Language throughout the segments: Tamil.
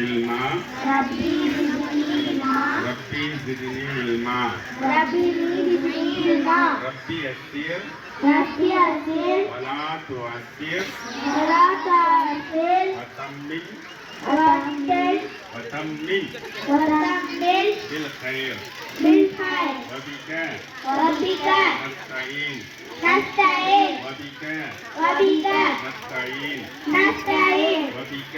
علما ربي زدني علما ربي زدني علما ربي زدني علما ربي يسير. ربي أسر ولا تعسر. ولا تعسر. وتمم وتمل. وتمم وتمل. بالخير. بالخير وبك وربك نستعين نستعين وبك وبك نستعين نستعين وبك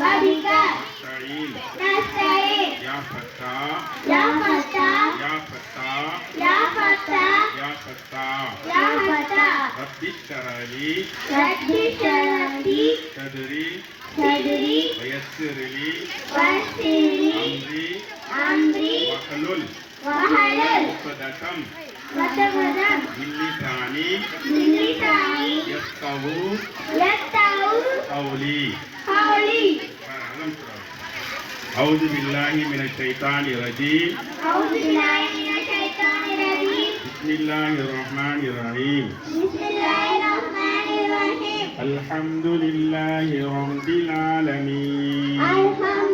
وبك نستعين نستعين يا فتاح يا فتاح يا فتاح يا فتاح يا فتاح يا فتاح رب اشترى لي رب اشرح لي صدري صدري ويسر لي ويسر لي أمري أمري واحلل وحلل يفقه قولي. قولي. أعوذ بالله من الشيطان الرجيم. أعوذ بالله من الشيطان الرجيم. بسم الله الرحمن الرحيم. بسم الله الرحمن الرحيم. الحمد لله رب العالمين. الحمد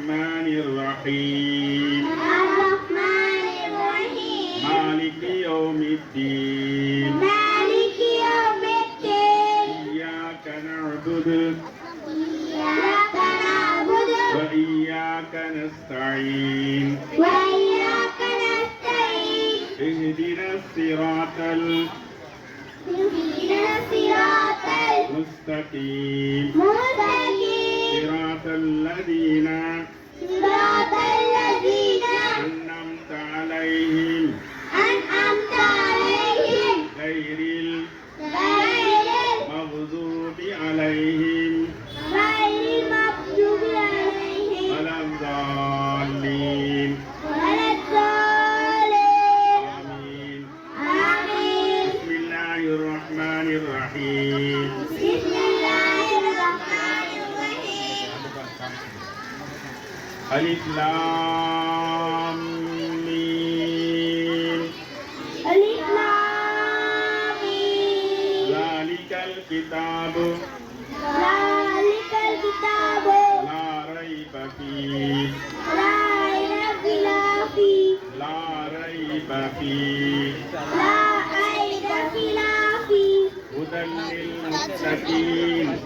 الرحمن الرحيم. الرحمن الرحيم. مالك يوم الدين. مالك يوم الدين. إياك نعبد. إياك نعبد. وإياك نستعين. وإياك نستعين. اهدنا الصراط اهدنا الصراط المستقيم المستقيم صراط الذين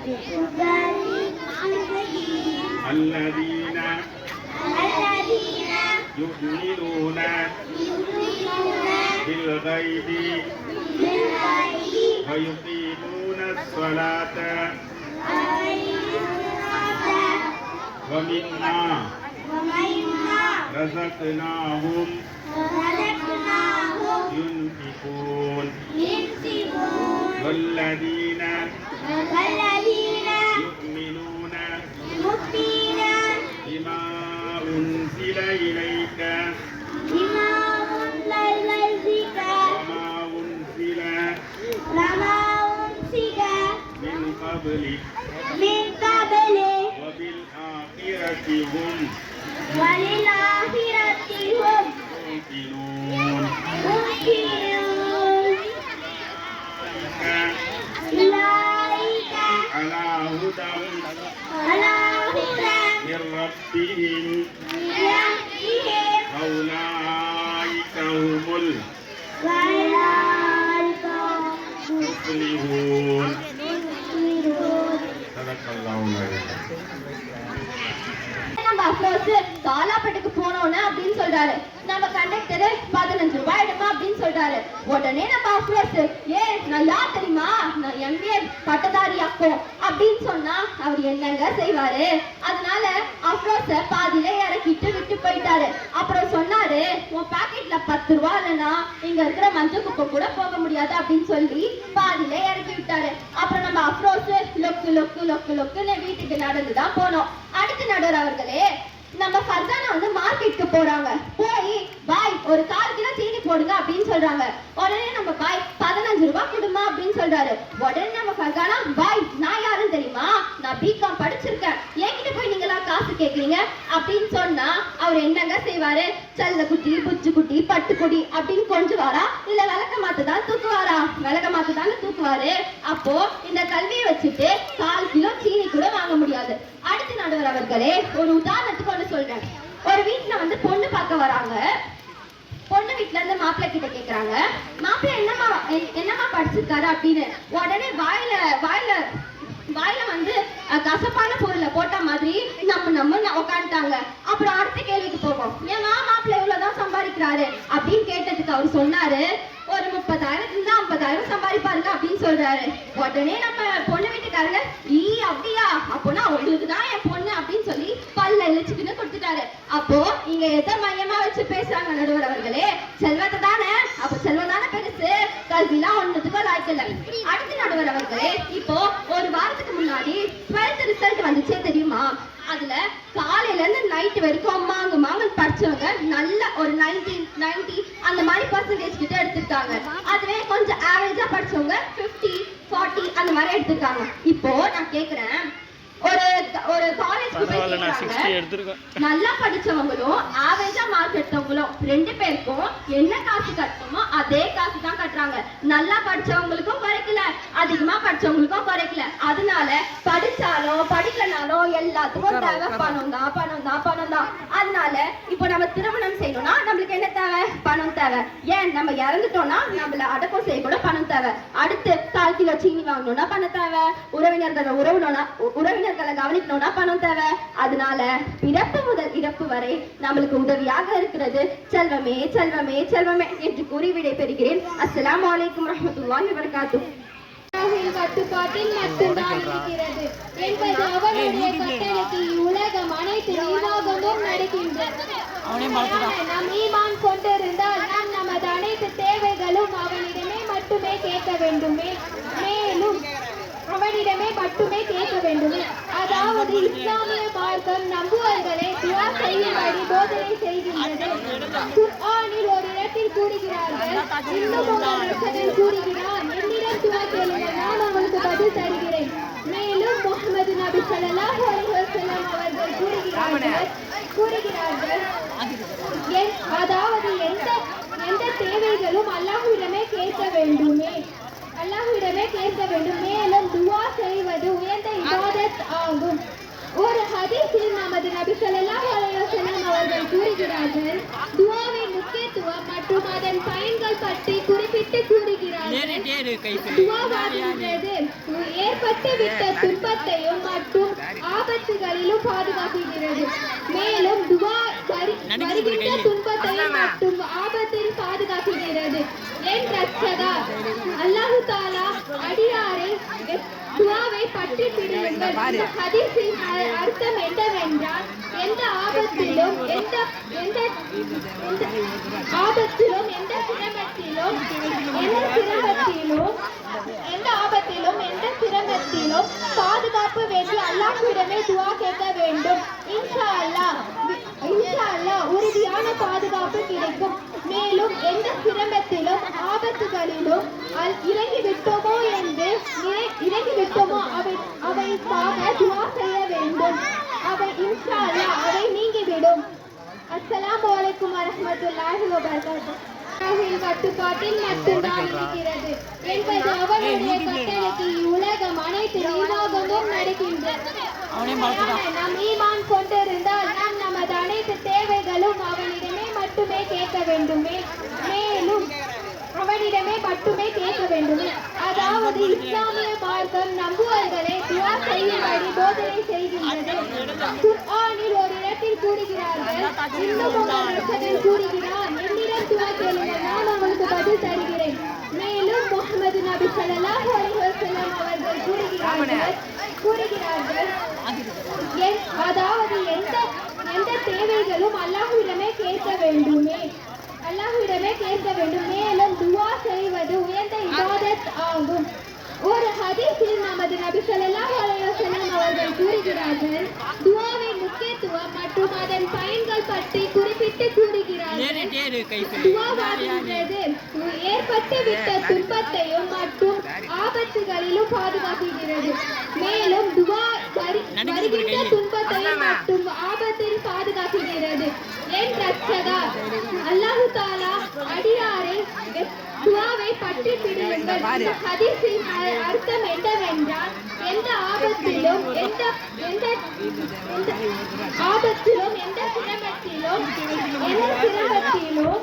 الذين الذين يؤمنون بالغيب ويقيمون الصلاة ومما رزقناهم ينفقون ينفقون والذين والذين يؤمنون يؤمنون بما أنزل إليك بما أنزل إليك وما أنزل وما أنزل من قبلك من قبله وبالآخرة هم وللآخرة هم يوقنون من ربهم من ربهم وأولئك هم وأولئك هم المفلحون المفلحون صدق الله العظيم நம்ம அப்ரோஸ் காலாப்பட்டுக்கு போனோன்னு அப்படின்னு சொல்றாரு நம்ம கண்டக்டர் பதினஞ்சு ரூபாய் எடுமா அப்படின்னு சொல்றாரு. உடனே நம்ம அஃப்ரோஸ் ஏ நான் யார் தெரியுமா? நான் எம்ஏ பட்டதாரி அப்போ. அப்படின்னு சொன்னா அவர் என்னங்க செய்வாரு? அதனால அப்ரோஸ பாதியில இறக்கிட்டு விட்டு போயிட்டாரு. அப்புறம் சொன்னாரு உன் பாக்கெட்ல பத்து ரூபா இல்லைன்னா இங்க இருக்கிற மஞ்சள் குப்பை கூட போக முடியாது அப்படின்னு சொல்லி பாதியில இறக்கி விட்டாரு. அப்புறம் நம்ம அஃப்ரோஸ் லொக்கு லொக்கு லொக்கு லொக்குன்னு வீட்டுக்கு நடந்துதான் போனோம். அடுத்து நடுவர் அவர்களே நம்ம ஃபர்தானா வந்து மார்க்கெட்டுக்கு போறாங்க. போய் பாய் ஒரு கால் கிலோ சீனி போடுங்க அப்படின்னு சொல்றாங்க. உடனே நம்ம பாய் பதினஞ்சு ரூபாய் கொடுமா அப்படின்னு சொல்றாரு. உடனே நம்ம ஃபர்கானா பாய் நான் யாரும் தெரியுமா? நான் பிகாம் படிச்சிருக்கேன். என்கிட்ட போய் நீங்களா காசு கேட்குறீங்க? அப்படின்னு சொன்னா அவர் என்னங்க செய்வாரு? செல்ல குட்டி புச்சு குட்டி பட்டுக்குடி அப்படின்னு கொஞ்சுவாரா? இல்ல விளக்க மாத்து தான் தூக்குவாரா? விளக்க மாத்து தானே தூக்குவாரு? அப்போ இந்த கல்வியை வச்சுட்டு கால் கிலோ சீனி கூட வாங்க முடியாது. அடுத்து நடுவர் அவர்களே ஒரு உதாரணத்துக்கு ஒண்ணு சொல்றேன். ஒரு வீட்டுல வந்து பொண்ணு பார்க்க வராங்க. பொண்ணு வீட்ல இருந்து மாப்பிள்ளை கிட்ட கேக்குறாங்க. மாப்பிள்ளை என்னம்மா எ- என்னம்மா படிச்சிருக்காரு அப்படின்னு உடனே வாயில வாயில வாயில வந்து கசப்பான பொருளை போட்ட மாதிரி நம்ம நம்ம உட்காந்துட்டாங்க அப்புறம் அடுத்த கேள்விக்கு போவோம். ஏமா மாப்பிள்ளை இவ்வளவுதான் சம்பாதிக்கிறாரு அப்படின்னு கேட்டதுக்கு அவர் சொன்னாரு. ஒரு முப்பதாயிரம் இருந்தா ஐம்பதாயிரம் சம்பாதிப்பாருங்க அப்படின்னு சொல்றாரு. உடனே நம்ம பொண்ணு வீட்டுக்காரங்க ஈ அப்படியா? அப்போனா அவங்களுக்கு தான் என் பொண்ணு அப்படின்னு சொல்லி பல்ல இழிச்சுக்கின்னு கொடுத்துட்டாரு. அப்போ இங்க எதை மையமா வச்சு பேசுறாங்க நடுவர் அவர்களே? செல்வத்தை தானே? அப்ப செல்வம் தானே பெருசு? கல்விலாம் ஒண்ணுத்துக்கும் லாய்க்கல அடுத்து நடுவர் அவர்களே இப்போ ஒரு வாரத்துக்கு முன்னாடி 12th ரிசல்ட் வந்துச்சே தெரியுமா? அதுல காலையில இருந்து நைட் வரைக்கும் மாங்கு மாங்கு படிச்சவங்க நல்ல ஒரு 90 90 அந்த மாதிரி பர்சன்டேஜ் கிட்ட எடுத்துருக்காங்க. அதுவே கொஞ்சம் ஆவரேஜா படிச்சவங்க 50 40 அந்த மாதிரி எடுத்துருக்காங்க. இப்போ நான் கேக்குறேன். ஒரு ஒரு காலேஜ்க்கு போய் நான் நல்லா படிச்சவங்களும் ஆவரேஜா மார்க் எடுத்தவங்களும் ரெண்டு பேருக்கும் என்ன காசு கட்டணுமோ அதே காசு தான் கட்டுறாங்க. நல்லா படிச்சவங்களுக்கும் குறைக்கல அதிகமா படிச்சவங்களுக்கும் குறைக்கல. அதனால படிச்சாலும் படிக்கலனாலும் எல்லாத்துக்கும் தேவை பணம் தான் பணம் தான் பணம் தான். அதனால இப்போ நம்ம திருமணம் செய்யணும்னா நம்மளுக்கு என்ன தேவை? பணம் தேவை. ஏன்? நம்ம இறந்துட்டோம்னா நம்மள அடக்கம் செய்ய கூட பணம் தேவை. அடுத்து கால் கிலோ சீனி வாங்கணும்னா பணம் தேவை. உறவினர்களை உறவினோம்னா உறவினர்களை கவனிக்கணும்னா பணம் தேவை. அதனால பிறப்பு முதல் இறப்பு வரை நம்மளுக்கு உதவியாக இருக்கிறது. செல்வமே செல்வமே செல்வமே என்று கூறி விடை பெறுகிறேன் அஸ்ஸலாமு அலைக்கும் வரஹ்மத்துல்லாஹி வபரகாத்துஹு அல்லாஹ்வின் கட்டுப்பாட்டில் மட்டும்தான் இருக்கிறது. என்பது அவனுடைய அனைத்து நிர்வாகமும் நடக்கின்றது. நாம் ஈமான் கொண்டிருந்தால் நாம் நமது அனைத்து தேவைகளும் அவனிடமே மட்டுமே கேட்க வேண்டுமே. மேலும் அவனிடமே மட்டுமே கேட்க வேண்டும். அதாவது இஸ்லாமிய மார்க்கம் நம்புவர்களை துவா செய்யும்படி போதனை செய்கின்றது. குர்ஆனில் ஒரு இடத்தில் கூறுகிறார்கள் இன்னும் உங்கள் ரசகன் கூறுகிறார் என்னிடம் துவா கேளுங்கள் நான் உங்களுக்கு பதில் தருகிறேன். மேலும் முகமது நபி ஸல்லல்லாஹு அலைஹி அவர்கள் கூறுகிறார்கள் கூறுகிறார்கள் அதாவது எந்த எந்த தேவைகளும் அல்லாஹுவிடமே கேட்க வேண்டுமே. அல்லாஹ்விடமே கேட்க வேண்டும். மேலும் துவா செய்வது உயர்ந்த இபாதத் ஆகும். ஒரு ஹதீஸில் நமது நபி ஸல்லல்லாஹு அலைஹி வஸல்லம் அவர்கள் கூறுகிறார்கள் துவாவின் முக்கியத்துவம் மற்றும் அதன் பயன்கள் பற்றி குறிப்பிட்டு கூறுகிறார்கள் துவாவாகின்றது ஏற்பட்டு விட்ட துன்பத்தையும் மற்றும் ஆபத்துகளிலும் பாதுகாக்கிறது. மேலும் துவா வருகின்ற துன்பத்தையும் மற்றும் ஆபத்தில் பாதுகாக்கிறது. என் அல்லாஹு தாலா அடியாரை துவாவை பற்றி பிடியுங்கள் ஹதீஸின் அர்த்தம் என்னவென்றால் எந்த ஆபத்திலும் எந்த எந்த எந்த ஆபத்திலும் எந்த சிரமத்திலும் எந்த சிரமத்திலும் எந்த ஆபத்திலும் எந்த சிரமத்திலும் பாதுகாப்பு வேண்டி அல்லாஹ்விடமே துவா கேட்க வேண்டும். இன்ஷா அல்லாஹ் இன்ஷா அல்லாஹ் உறுதியான பாதுகாப்பு கிடைக்கும். மேலும் எந்த சிரமத்திலும் ஆபத்துகளிலும் இறங்கி விட்டோமோ என்று இறங்கி விட்டோமோ அவை அவைக்காக துவா செய்ய வேண்டும். அவை இன்ஷா அல்லாஹ் அவை நீங்கிவிடும். அஸ்ஸலாமு அலைக்கும் வரஹ்மத்துல்லாஹி வபரகாத்துஹு. அல்லாஹ்வின் கட்டுப்பாட்டில் மட்டும்தான் இருக்கிறது. என்பது அவனுடைய கட்டளைக்கு இவ்வுலகம் அனைத்து நிர்வாகமும் நடக்கின்றது. நாம் ஈமான் கொண்டிருந்தால் நாம் நமது அனைத்து தேவைகளும் அவனிடமே மட்டுமே கேட்க வேண்டுமே. மேலும் அவனிடமே மட்டுமே கேட்க வேண்டுமே. அதாவது இஸ்லாமிய மார்க்கம் நம்புவர்களை துவா செய்யும்படி போதனை செய்கின்றது. குர்ஆனில் ஒரு இடத்தில் கூறுகிறார்கள். இன்னும் கூறுகிறார் நான் உங்களுக்கு பதில் தருகிறேன். மேலும் முகமது நபி ஸல்லல்லாஹு அலைஹி வஸல்லம் அவர்கள் கூறுகிறார்கள் கூறுகிறார்கள் என்- அதாவது எந்த எந்த தேவைகளும் அல்லாஹ்விடமே கேட்க வேண்டுமே. அல்லாஹ்விடமே கேட்க வேண்டும். மேலும் துவா செய்வது உயர்ந்த இபாதத் ஆகும். ஒரு ஹதீஸில் நமது நபி ஸல்லல்லாஹு அலைஹி வஸல்லம் அவர்கள் கூறுகிறார்கள் துவாவின் முக்கியத்துவம் மற்றும் அதன் பயன்கள் பற்றி குறிப்பிட்டு கூறுகிறார்கள். துவாவாகின்றது ஏற்பட்டு விட்ட துன்பத்தையும் மற்றும் ஆபத்துகளிலும் பாதுகாக்கிறது மேலும் துவா வரு- வருகின்ற துன்பத்தையும் மற்றும் ஆபத்தில் பாதுகாக்கிறது என் ரட்சகா. அல்லாஹு தாலா அடியாரை துவாவை பற்றி பிடியுங்கள் இந்த ஹதீஸின் அர்த்தம் என்னவென்றால் எந்த ஆபத்திலும் எந்த எந்த எந்த ஆபத்திலும் எந்த சிரமத்திலும் எந்த சிரமத்திலும்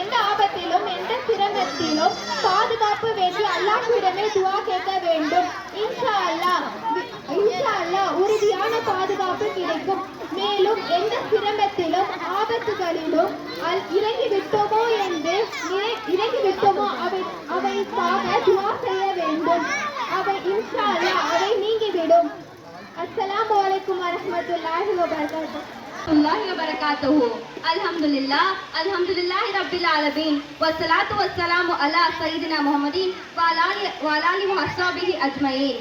எந்த ஆபத்திலும் எந்த சிரமத்திலும் பாதுகாப்பு வேண்டி அல்லாஹ்விடமே துவா கேட்க வேண்டும். இன்ஷா அல்லாஹ் இன்ஷா அல்லாஹ் உறுதியான பாதுகாப்பு கிடைக்கும். மேலும் எந்த சிரமத்திலும் ஆபத்துகளிலும் அல்- இறங்கி விட்டோமோ என்று நினை- இறங்கி விட்டோமோ அவை அவைக்காக துவா செய்ய வேண்டும் அவை இன்ஷா அல்லாஹ் அவை நீங்கிவிடும் அஸ்ஸலாமு அலைக்கும் வரஹ்மத்துல்லாஹி வபரகாத்துஹு الله وبركاته الحمد لله الحمد لله رب العالمين والصلاة والسلام على سيدنا محمد وعلى آله- وعلى آله وأصحابه أجمعين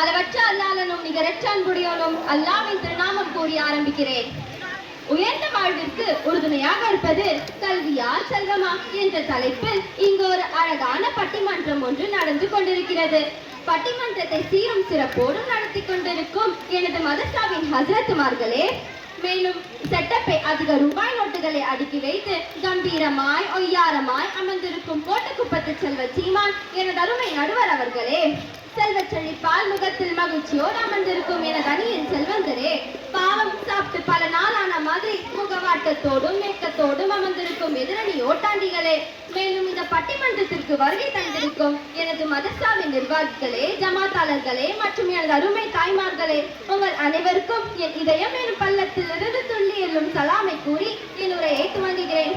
அளவற்ற அல்லாளனும் நிகரற்ற அன்புடையோனும் அல்லாவின் திருநாமம் கூறி ஆரம்பிக்கிறேன். உயர்ந்த வாழ்விற்கு உறுதுணையாக இருப்பது கல்வியா செல்வமா என்ற தலைப்பில் இங்கு ஒரு அழகான பட்டிமன்றம் ஒன்று நடந்து கொண்டிருக்கிறது. பட்டிமன்றத்தை சீரும் சிறப்போடும் நடத்தி கொண்டிருக்கும் எனது மதசாவின் ஹசரத்துமார்களே மேலும் செட்டப்பை அதிக ரூபாய் நோட்டுகளை அடுக்கி வைத்து கம்பீரமாய் ஒய்யாரமாய் அமர்ந்திருக்கும் போட்டுக்குப்பத்து செல்வ சீமான் எனது அருமை நடுவர் அவர்களே செல்வ செழிப்பால் முகத்தில் மகிழ்ச்சியோடு அமர்ந்திருக்கும் எனது அணியின் செல்வந்தரே பாவம் சாப்பிட்டு பல நாளான மாதிரி முகவாட்டத்தோடும் மேக்கத்தோடும் அமர்ந்திருக்கும் எதிரணி ஓட்டாண்டிகளே மேலும் இந்த பட்டிமன்றத்திற்கு வருகை தந்திருக்கும் எனது மதர்சாமி நிர்வாகிகளே ஜமாத்தாளர்களே மற்றும் எனது அருமை தாய்மார்களே உங்கள் அனைவருக்கும் என் இதயம் எனும் பள்ளத்திலிருந்து துள்ளி எல்லும் சலாமை கூறி என் உரையை துவங்குகிறேன்.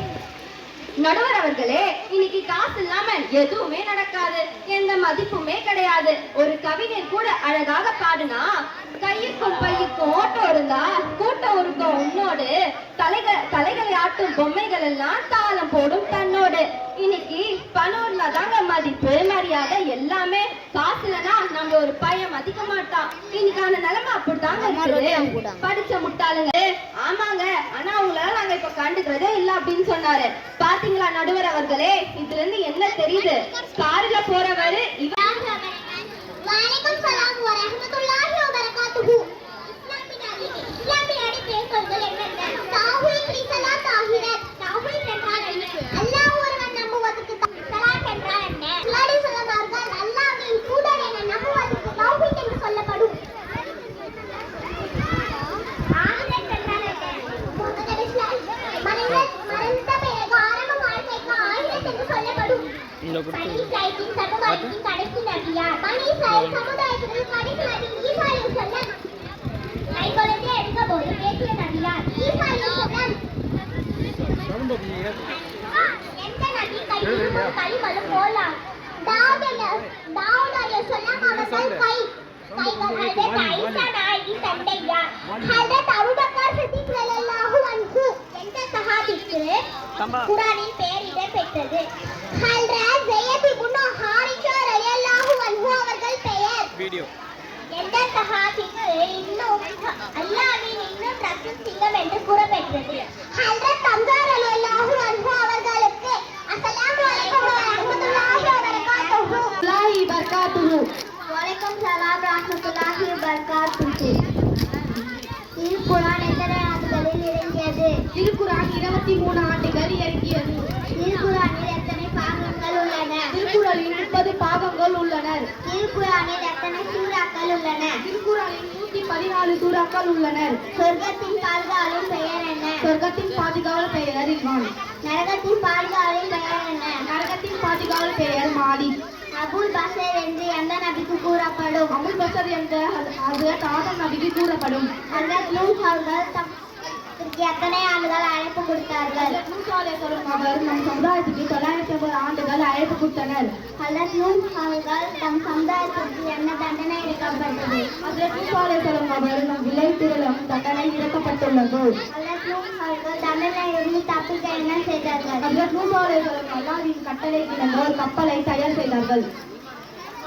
நடுவர் அவர்களே இன்னைக்கு காசு இல்லாம எதுவுமே நடக்காது. எந்த மதிப்புமே கிடையாது. ஒரு கவிஞர் கூட அழகாக பாடுனா கையுக்கும் பையுக்கும் ஓட்டம் இருந்தா கூட்டம் ஒரு உன்னோடு தலைகள் தலைகளை ஆட்டும் பொம்மைகள் எல்லாம் தாளம் போடும் தன்னோடு. இன்னைக்கு பணம் இருந்தா தாங்க மதிப்பு மரியாதை எல்லாமே காசு இல்லைன்னா நம்ம ஒரு பையன் மதிக்க மாட்டான் இன்னைக்கான நிலைமை அப்படித்தாங்க இருக்குது. படிச்ச முட்டாளுங்க. ஆமாங்க. ஆனா அவங்களால நாங்க இப்ப கண்டுக்கிறதே இல்ல அப்படின்னு சொன்னாரு. பாத்தீங்களா நடுவர் அவர்களே? இதுல இருந்து என்ன தெரியுது? கார்ல போறவரு இவ வலைக்கும் சலாம் வரஹ்மத்துல்லாஹி வபரகாத்துஹு இஸ்லாமின் அடி கொள்கை என்னென்ன தௌஹீத் ரிசலாத் என்றால் என்ன? அல்லாஹ் ஒருவன் நம்புவதற்கு என்றால் என்ன? அல்லாஹ் சொல்லுவார்கள் தூதர் என நம்புவதற்கு தௌஹீத் என்று சொல்லப்படும். பனி இஸ்ராயேலின் சமுதாயத்தின் கடைசி நபியார். இஸ்ராயேல் சமுதாயத்திற்கு கடைசி நபி ஈசா அலைஹிஸ்ஸலாம் கைக்குழந்தை எடுக்க போது பேசிய நபியார் எந்த நபி ஒரு களிமலும் போலாம் தாவூத் அலை- தாவூத் அலைஹிஸ்ஸலாம் அவர்கள் கை கைகள் ஹஜரத் ஆயிஷா நாயகி தந்தையார் ஹஜரத் அபூபக்கர் சித்திக் ரலியல்லாஹு அன்ஹு என்ற சஹாபிக்கு குரானில் பெயர் இடம்பெற்றது ஹல்ரத் ஜெயத் இப்னு ஹாரிஸா ரலியல்லாஹு அன்ஹு அவர்கள் பெயர் எந்த இன்னும் அல்லாஹ்வின் இன்னும் சிங்கம் என்று கூறப்பெற்றது ஹல்ரத் ஹம்சா ரலியல்லாஹு அன்ஹு அவர்களுக்கு அஸ்ஸலாமு அலைக்கும் வரஹ்மத்துல்லாஹி வபரகாத்துஹு. அல்லாஹி பர்காத்துஹு வலைக்கம் சலாம் ரஹ்மத்துல்லாஹி வபரகாத்துஹு. திருக்குர்ஆன் எத்தனை ஆண்டுகளில் இறங்கியது? திருக்குறான் இருபத்தி மூணு ஆண்டுகள் இறங்கியது. திருக்குர்ஆனில் எத்தனை பாகங்கள் உள்ளன? திருக்குறளில் முப்பது பாகங்கள் உள்ளனர். திருக்குர்ஆனில் எத்தனை சூறாக்கள் உள்ளன திருக்குறளில் நூத்தி பதினாலு சூறாக்கள் உள்ளனர் சொர்க்கத்தின் பால்காலின் பெயர் என்ன? சொர்க்கத்தின் பாதுகாவல் பெயர் இமான் நரகத்தின் பால்காலின் பெயர் என்ன? நரகத்தின் பாதுகாவல் பெயர் மாலிக் அபுல் பஷர் என்று எந்த நபிக்கு கூறப்படும்? அமுல் பசர் என்ற ஹசரத் ஆதம் நபிக்கு கூறப்படும். ஹஜரத் நூஹ் அவர்கள் எத்தனை ஆண்டுகள் அழைப்பு கொடுத்தார்கள். ஹஜரத் அவர் நம் சமுதாயத்துக்கு தொள்ளாயிரத்தி ஐம்பது ஆண்டுகள் அழைப்பு கொடுத்தனர் ஹஜரத் நூஹ் அவர்கள் தம் சமுதாயத்திற்கு என்ன தண்டனை இழக்கப்பட்டது ஹஜரத் மூசா அவர் நம் விலை திருளம் தண்டனை இழக்கப்பட்டுள்ளது ஹஜரத் அவர்கள் தண்டனையிலிருந்து தப்பிக்க என்ன செய்தார்கள்? ஹஜரத் மூசா அலைஹிஸ்ஸலாம் கட்டளை கிடந்த ஒரு கப்பலை தயார் செய்தார்கள்.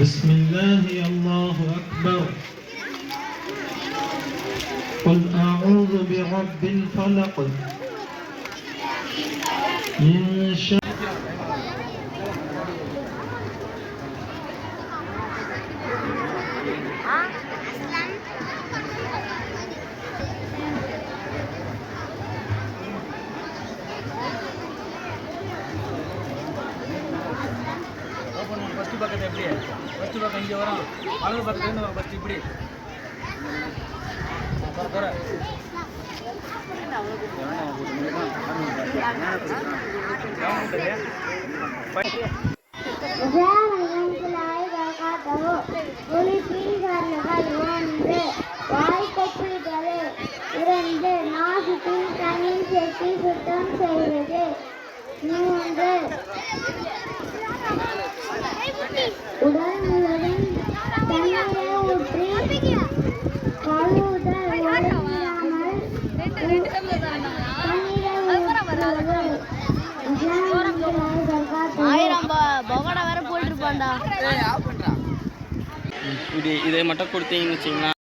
بسم الله الله أكبر. قل أعوذ برب الفلق. من شر Gracias. ஃபஸ்ட்டு பக்கம் இங்கே வரும் வலது பக்கத்துலேருந்து வரும் ஃபஸ்ட்டு இப்படி. வாய்க்கொப்பிடுதல் இரண்டு நாசுக்கும் தண்ணீர் சேர்த்து சுத்தம் செய்வது. மூன்று இது இதை மட்டும் கொடுத்தீங்கன்னு வச்சிங்களா